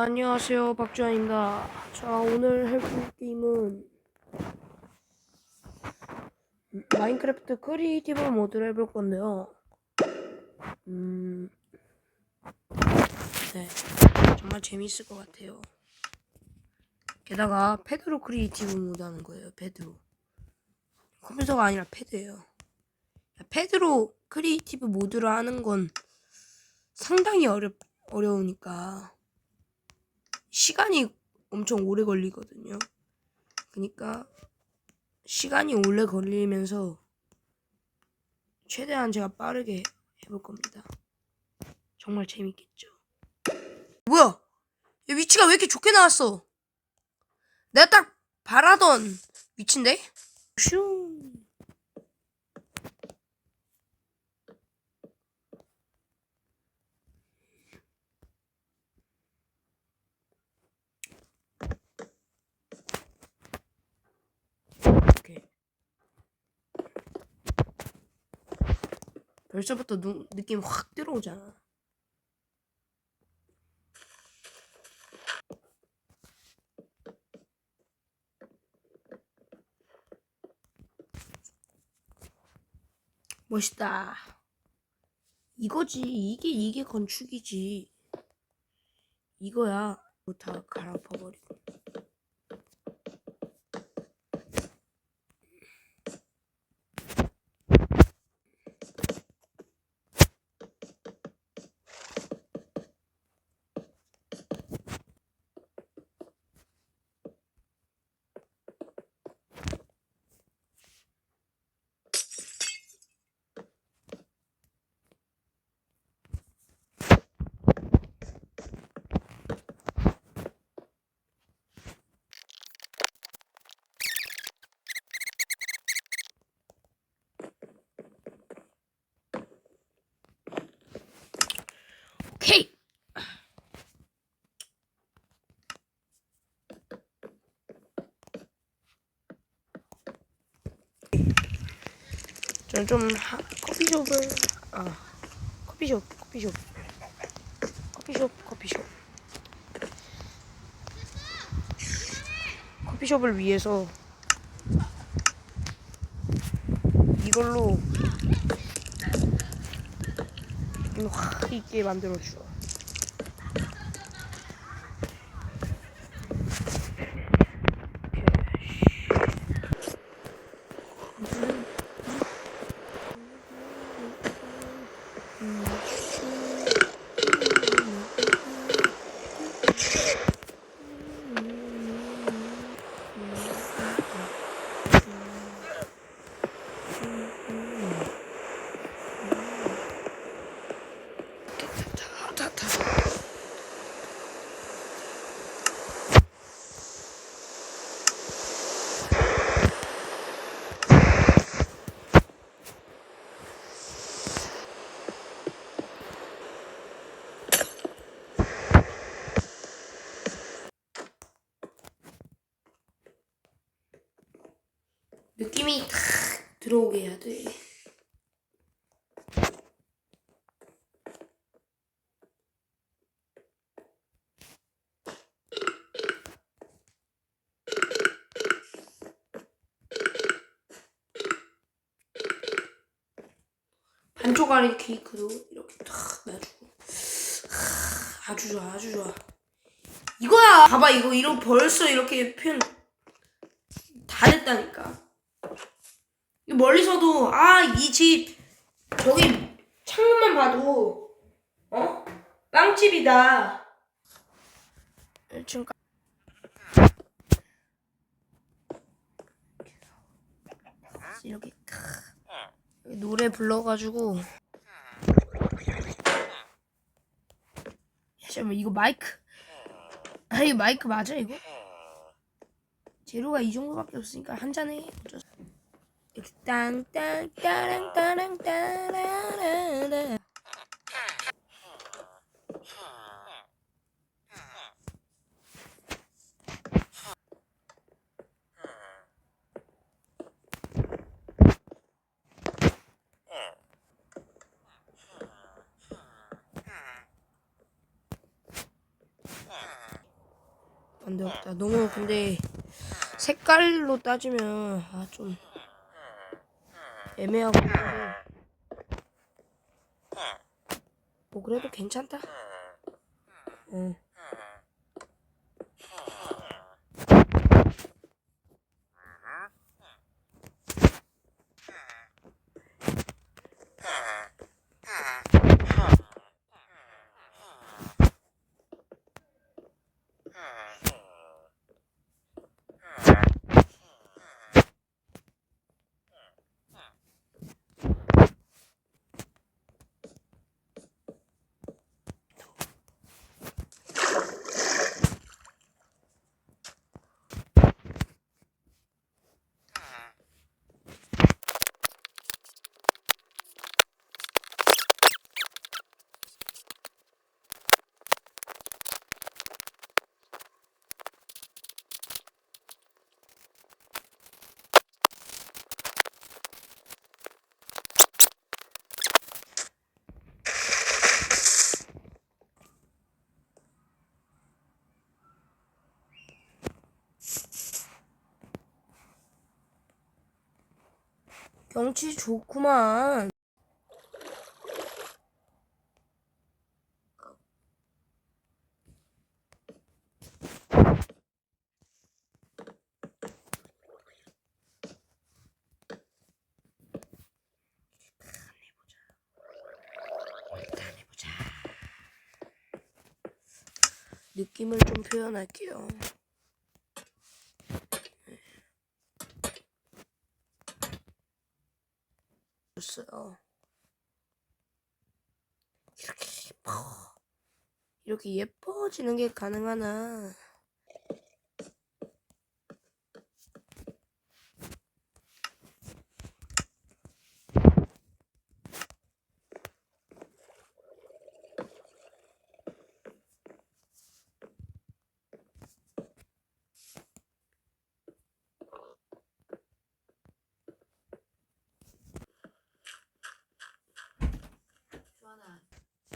안녕하세요 박주환입니다. 자 오늘 해볼 게임은 마인크래프트 크리에이티브 모드를 해볼 건데요. 음... 네 정말 재밌을 것 같아요. 게다가 패드로 크리에이티브 모드 하는 거예요 패드로. 컴퓨터가 아니라 패드예요. 패드로 크리에이티브 모드를 하는 건 상당히 어렵, 어려우니까 시간이 엄청 오래 걸리거든요. 그러니까 시간이 오래 걸리면서 최대한 제가 빠르게 해볼 겁니다. 정말 재밌겠죠. 뭐야? 얘 위치가 왜 이렇게 좋게 나왔어? 내가 딱 바라던 위치인데? 슝. 오케이. 벌써부터 누, 느낌 확 들어오잖아. 멋있다. 이거지. 이게 이게 건축이지. 이거야. 뭐다 갈아엎어버리고. 저는 좀 하, 커피숍을 아 커피숍 커피숍 커피숍 커피숍 커피숍을 위해서 이걸로 확 있게 만들어 줘. 다, 다. 느낌이 탁 들어오게 해야 돼. 반쪽알이 케이크도 이렇게 탁 놔주고. 하, 아주 좋아 아주 좋아. 이거야! 봐봐 이거 이런 벌써 이렇게 표현 다 됐다니까. 이 멀리서도 아 이 집 저기 창문만 봐도 어? 빵집이다. 1층 가 이렇게 노래 불러가지고. 야, 잠깐만 이거 마이크. 아 이거 마이크 맞아 이거? 재료가 이 정도밖에 없으니까 한 잔에. 이렇게 땅땅 따랑 따랑 따라라라 없다. 너무 근데 색깔로 따지면 아 좀 애매하고 뭐 그래도 괜찮다. 어. 경치 좋구만. 느낌을 좀 표현할게요. 이렇게 예뻐. 이렇게 예뻐지는 게 가능하나?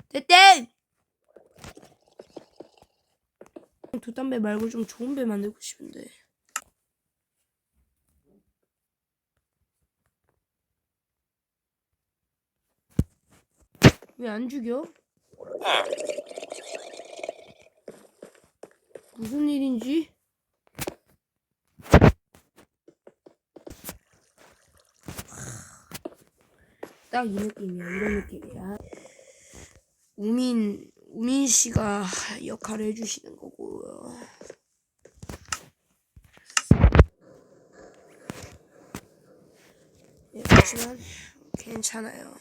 됐대! 두 담배 말고 좀 좋은 배 만들고 싶은데. 왜 안 죽여? 무슨 일인지? 딱 이 느낌이야. 이런 느낌이야. 우민 우민 씨가 역할을 해주시는 거고요. 예, 하지만 괜찮아요.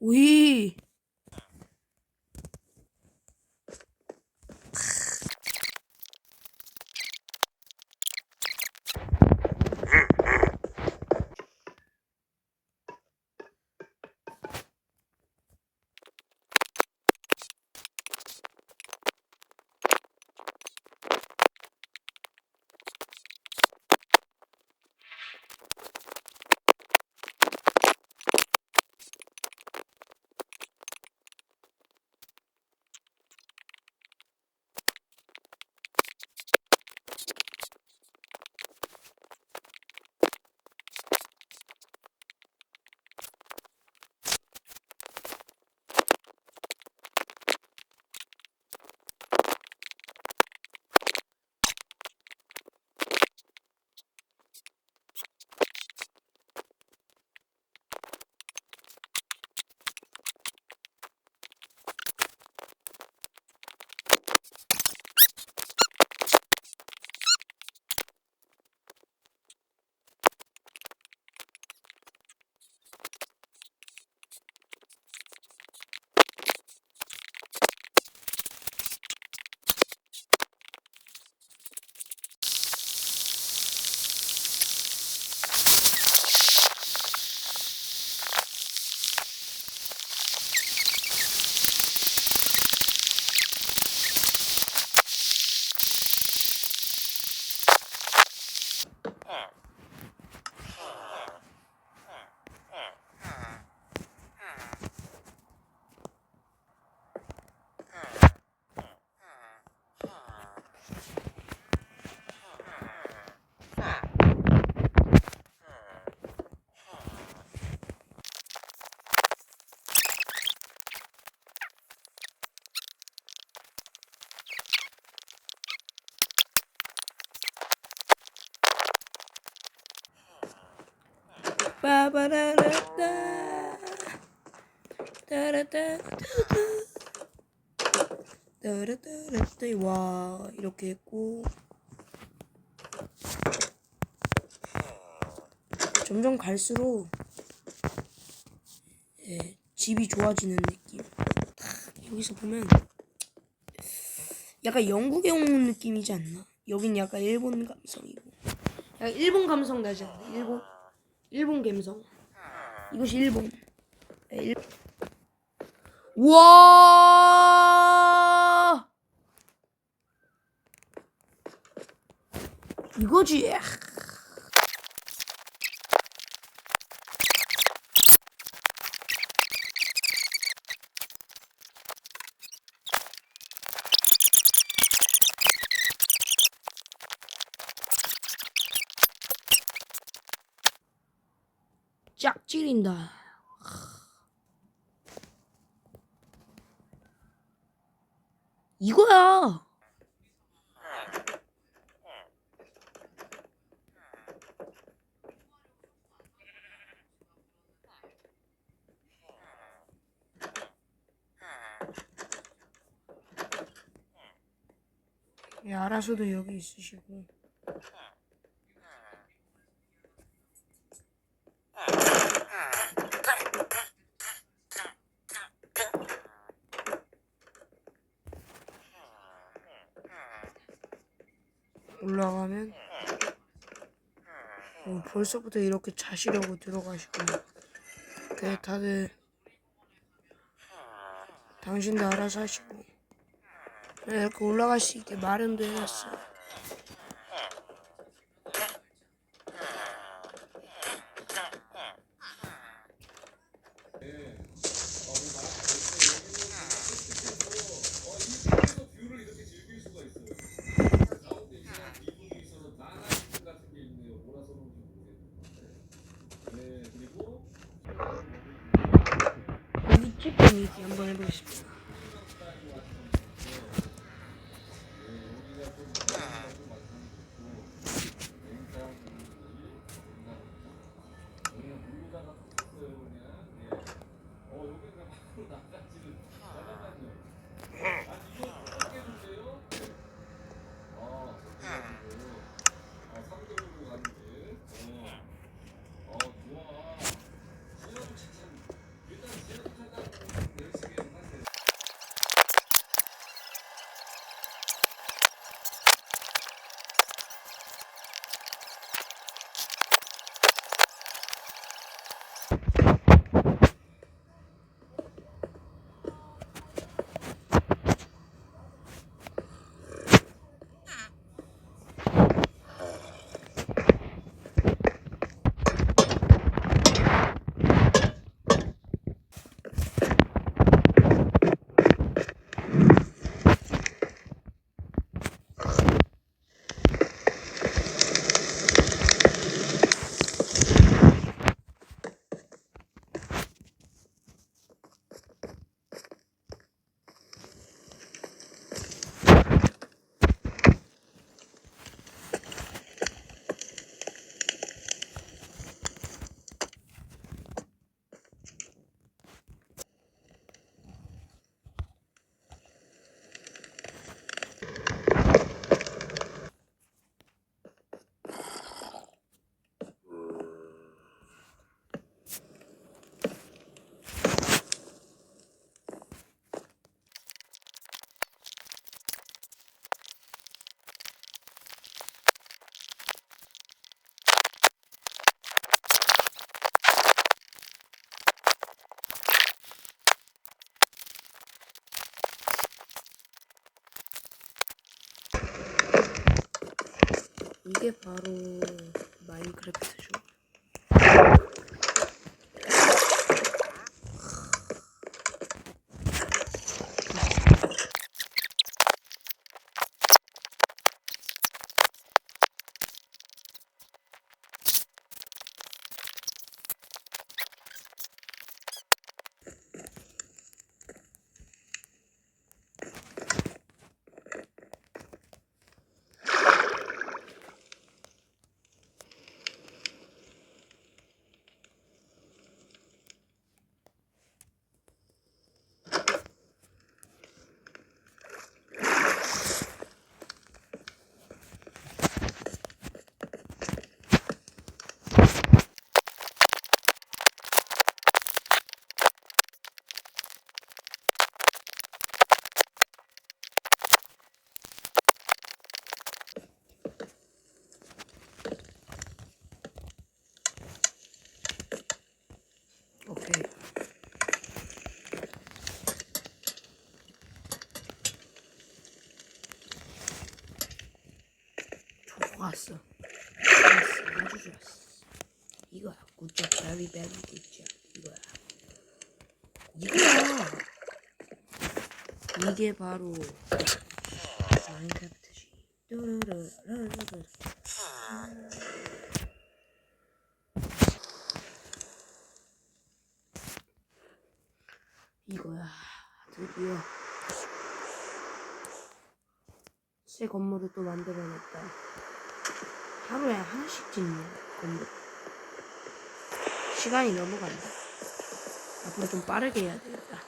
우이 빠바라라따. 따라따따 따라따라따. 와 이렇게 했고. 점점 갈수록 예, 집이 좋아지는 느낌. 딱 여기서 보면 약간 영국에 온 느낌이지 않나? 여긴 약간 일본 감성이고. 약간 일본 감성 나지 않나? 일본 일본 감성. 이것이 일본. 네, 일... 와! 이거지 쫙 찌린다. 이거야. 예, 알아서도 여기 있으시고. 올라가면 어, 벌써부터 이렇게 자시려고 들어가시고 그래 다들 당신도 알아서 하시고. 네, 이렇게 올라갈 수 있게 마련도 해놨어요 여기 찌 이게 바로 마인크래프트죠. 아주 좋았어. 이거야. 굿잡. 베리 베리 굿잡. 이거야. 이거야. 이게 바로 마인크래프트지. 뚜루루루루루. 이거야. 드디어 새 건물을 또 만들어냈다. 하루에 하나씩 짓는 건물. 시간이 넘어간다. 앞으로 좀 빠르게 해야 되겠다.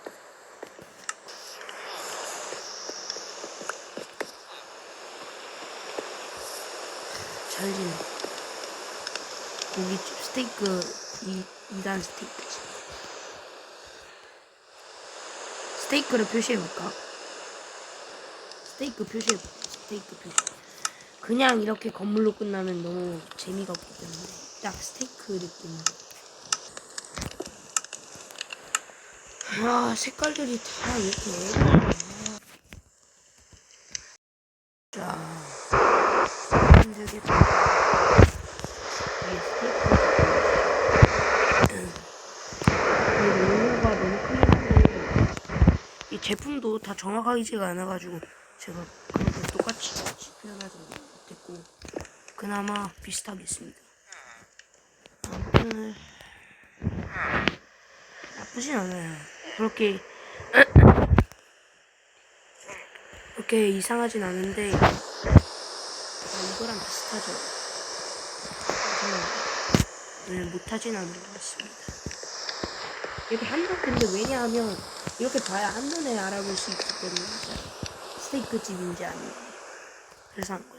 잘 지내. 고깃집 스테이크 이 2단 스테이크지. 스테이크를 표시해볼까? 스테이크 표시해볼까? 스테이크 표시. 그냥 이렇게 건물로 끝나면 너무 재미가 없기 때문에 딱 스테이크 느낌으로. 아 색깔들이 다 이렇게. 자, 클린한데 이 제품도 다 정확하지가 않아가지고 제가 그렇게 똑같이 못했고 그나마 비슷하겠습니다. 아무튼 나쁘진 않아요. 그렇게 그렇게 이상하진 않은데 아, 이거랑 비슷하죠. 네, 못하진 않은 것 같습니다. 이렇게 한눈 근데 왜냐하면 이렇게 봐야 한눈에 알아볼 수 있기 때문에 스테이크 집인지 아닌지 그래서 한 거지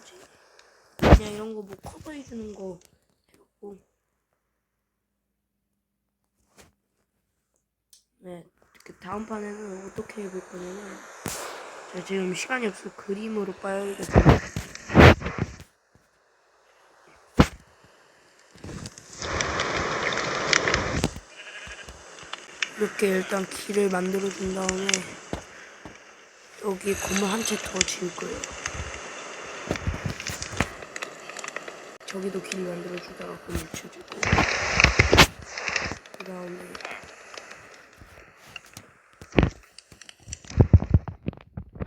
그냥 이런 거 뭐 커버해 주는 거 해놓고 네 그 다음 판에는 어떻게 해볼 거냐면 제가 지금 시간이 없어 그림으로 봐야겠거든요 이렇게 일단 길을 만들어 준 다음에 여기 건물 한 채 더 지을 거예요. 저기도 길 만들어 주다가 건물 지어주고 그 다음에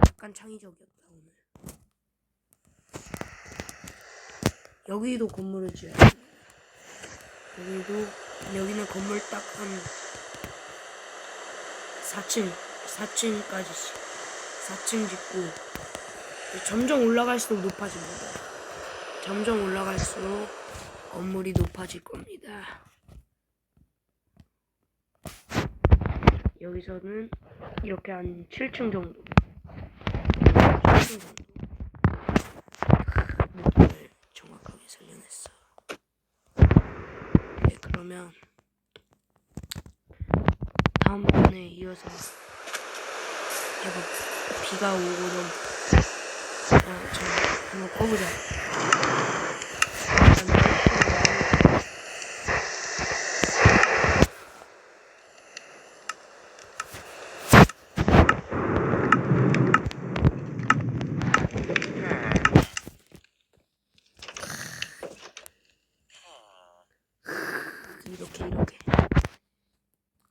약간 창의적이었다 오늘. 여기도 건물을 지어야 돼. 여기도 여기는 건물 딱 한 4층, 4층까지, 4층 짓고, 점점 올라갈수록 높아집니다. 점점 올라갈수록 건물이 높아질 겁니다. 여기서는 이렇게 한 7층 정도. 7층 정도. 느낌을 정확하게 살려냈어. 네, 그러면 다음번에 이어서 해봐. 비가 오고 너무 어, 저 한번 꺼보자. 이렇게 이렇게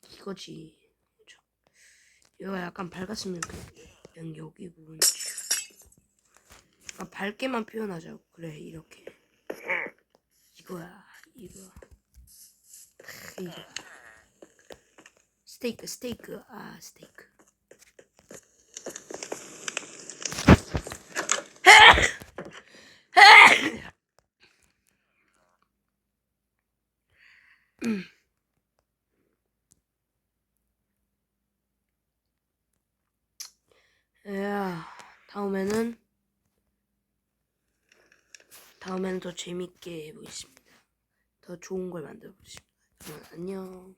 이 거지. 그죠? 얘가 약간 밝았으면 그냥 여기 부분 약간 밝게만 표현하자고 그래 이렇게. 이거야 이거. 이거. 스테이크 스테이크. 아 스테이크 야 다음에는 다음에는 더 재밌게 해보겠습니다. 더 좋은 걸 만들어 보겠습니다. 그럼 안녕